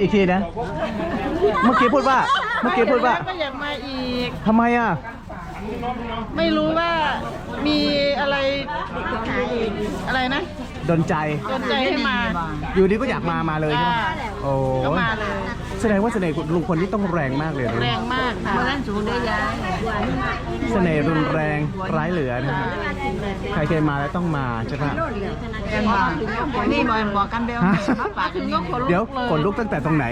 อีกทีนะ เมื่อกี้พูดว่า เมื่อกี้พูดว่าก็อยากมาอีก ทำไมอะ ไม่รู้ว่ามีอะไรอะไรนะ ดนใจ จนใจให้มา อยู่ดีก็อยากมา มาเลยใช่ไหมอ่า โอ้ก็มาเลย แสดงว่าเสน่ห์ลุงพลนี่ต้องแรงมากเลยนะแรงมากค่ะสูงได้ยายเสน่ห์รุนแรงร้ายเหลือนะฮะใครเคยมาแล้วต้องมาใช่ไหมยังบอกนี่บอกบอกกันเบลฮะมาฝากถึงก็ขนลุกเดี๋ยวเลยขนลุกตั้งแต่ตรงไหน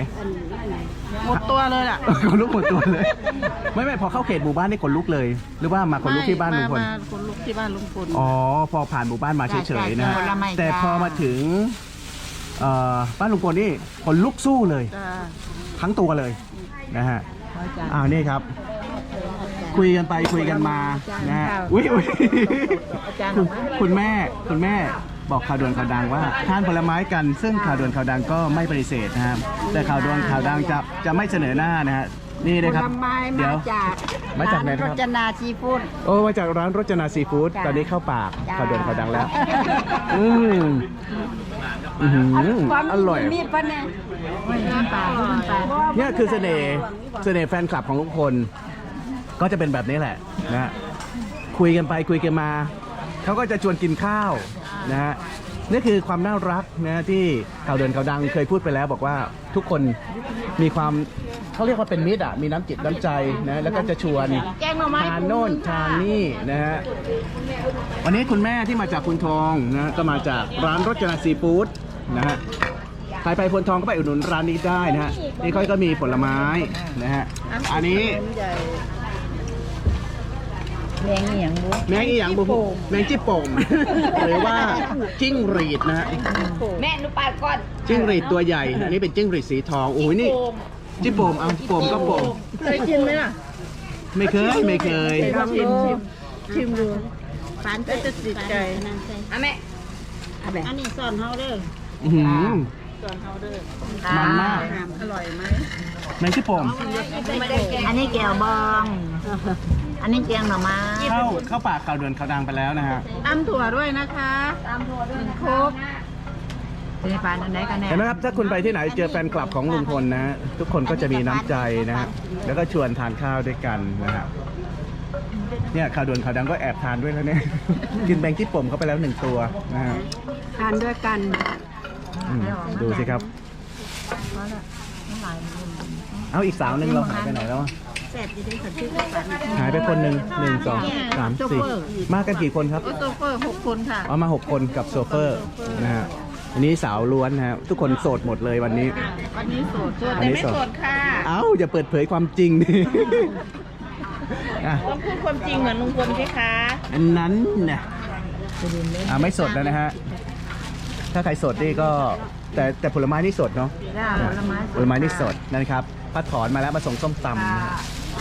หมดตัวเลยอะขนลุกหมดตัวเลย ไม่ไม่พอเข้าเขตหมู่บ้านนี่ขนลุกเลย หรือว่ามาขนลุกที่บ้านลุงพลมามาขนลุกที่บ้านลุงพลอ๋อพอผ่านหมู่บ้านมาเฉยๆนะฮะผลไม้แต่พอมาถึงเอ่อบ้านลุงพลนี่ขนลุกสู้เลยจ้า ทั้งตัวเลยนะฮะอ้าวนี่ครับ คุยกันไปคุยกันมานะฮะอุ้ยอุ้ยคุณคุณแม่คุณแม่บอกข่าวด่วนข่าวดังว่าทานผลไม้กันซึ่งข่าวด่วนข่าวดังก็ไม่ปฏิเสธนะครับแต่ข่าวด่วนข่าวดังจะจะไม่เสนอหน้านะฮะนี่เลยครับผลไม้เดี๋มายวจากมาจากไหนครรับจนาซีฟู้ด โอ้มาจากร้านรจนาซีฟู้ดจ้ะตอนนี้เข้าปากจ้ะ ข่าวด่วนข่าวดังแล้ว อืม อื้อหืออร่อย มีดปะเนี่ยไม่น้ำปลาน้ำปลาเนี่ยคือเสน่ห์เสน่ห์แฟนคลับของทุกคนก็จะเป็นแบบนี้แหละนะฮะคุยกันไปคุยกันมา เขาก็จะชวนกินข้าวนะฮะนี่คือความน่ารักนะฮะที่ข่าวเดินข่าวดังเคยพูดไปแล้ว บอกว่าทุกคนมีความเขาเรียกว่าเป็นมิตรอะมีน้ำจิตน้ำใจนะแล้วก็จะชวนแกงหน่อไม้ทานโน่นทานนี่นะฮะวันนี้คุณแม่ที่มาจากคุณทองนะก็มาจากร้านรจนาซีฟู้ด นะฮะใครไปพลทองก็ไปอุดหนุนร้านนี้ได้นะฮะนี่ค่อยก็มีผลไม้นะฮะอันนี้แดงอหย่างรู้แมงอีหยังบุแมงจิโป่งหรือว่าจิ้งหรีดนะฮะแม่หนูปาดก่อนจิ้งหรีดตัวใหญ่อันนี้เป็นจิ้งหรีดสีทองโอ้ยนี่จิโป่งเอาจิโป่งก็โป่งเคยกินไหมล่ะไม่เคยไม่เคยชิมชิมชิมดูฟานจะติดใจอะแม่อะแม่อันนี้สอนเฮาเด้อ อื้อหือสอนเฮาเด้อมันมาก อร่อยไหมแมงจิโป่งอันนี้แก้วบอง อันนี้แกงหน่อไม้เข้าเข้าปากข่าวเดือนข่าวดังไปแล้วนะฮะตำถั่วด้วยนะคะตำถั่วด้วยครบเป็นปลาอันไหนกันแน่เห็นไหมครับถ้าคุณไปที่ไหนเจอแฟนคลับของลุงพลนะฮะทุกคนก็จะมีน้ำใจนะฮะแล้วก็ชวนทานข้าวด้วยกันนะครับเนี่ยข่าวด่วนข่าวดังก็แอบทานด้วยแล้วเนี่ย กินแบงกี้ป่มเข้าไปแล้วหนึ่งตัวนะฮะทานด้วยกัน อืมดูสิครับเอาอีกสาวหนึ่งเราหายไปไหนแล้วอะหายไปคนหนึ่งหนึ่งสองสามสี่มากันกี่คนครับก็โซเฟอร์หกคนค่ะ เอามาหกคนกับโซเฟอร์นะฮะอันนี้สาวล้วนนะฮะทุกคนโสดหมดเลยวันนี้ วันนี้โสดโสดอันแต่นี้ไม่โสดโสดค่ะเอ้าอย่าเปิดเผยความจริงดิอะต้องพูดความจริงเหมือนลุงพลใช่คะอันนั้นนะอ่าไม่สดแล้วนะฮะ ถ้าใครสดนี่ก็แต่แต่ผลไม้นี่สดเนาะจ้าผลไม้ผลไม้นี่สดนะครับป้าถอนมาแล้วมาส่งส้มตำนะฮะ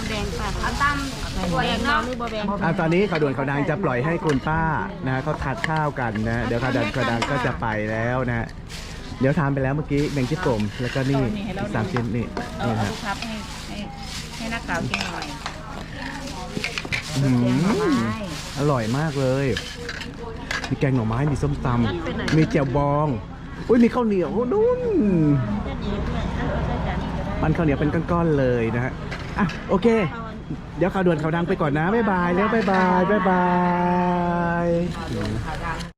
แดงค่ะเอาตำตัวเองเนาะหรือบะแบงอะตอนนี้ข่าวด่วนข่าวดังจะปล่อยให้คุณป้านะฮะเขาทานข้าวกันนะเดี๋ยวข่าวด่วนข่าวดังก็จะไปแล้วนะฮะเดี๋ยวทานไปแล้วเมื่อกี้แมงจิโป่มแล้วก็นี่อีกสามชิ้นนี่เอานี่นะเอาฮะลูกครับให้ให้ให้นักข่าวกินหน่อย อื้อหืออร่อยมากเลย มีแกงหน่อไม้ มีส้มตำมีแจ่วบอง อุ้ยมีข้าวเหนียวนุ่นมันข้าวเหนียวเป็นก้อนๆเลยนะฮะ อะโอเค เดี๋ยวข่าวด่วนข่าวดังไปก่อนนะ บ๊ายบายแล้วบ๊ายบาย บ๊ายบาย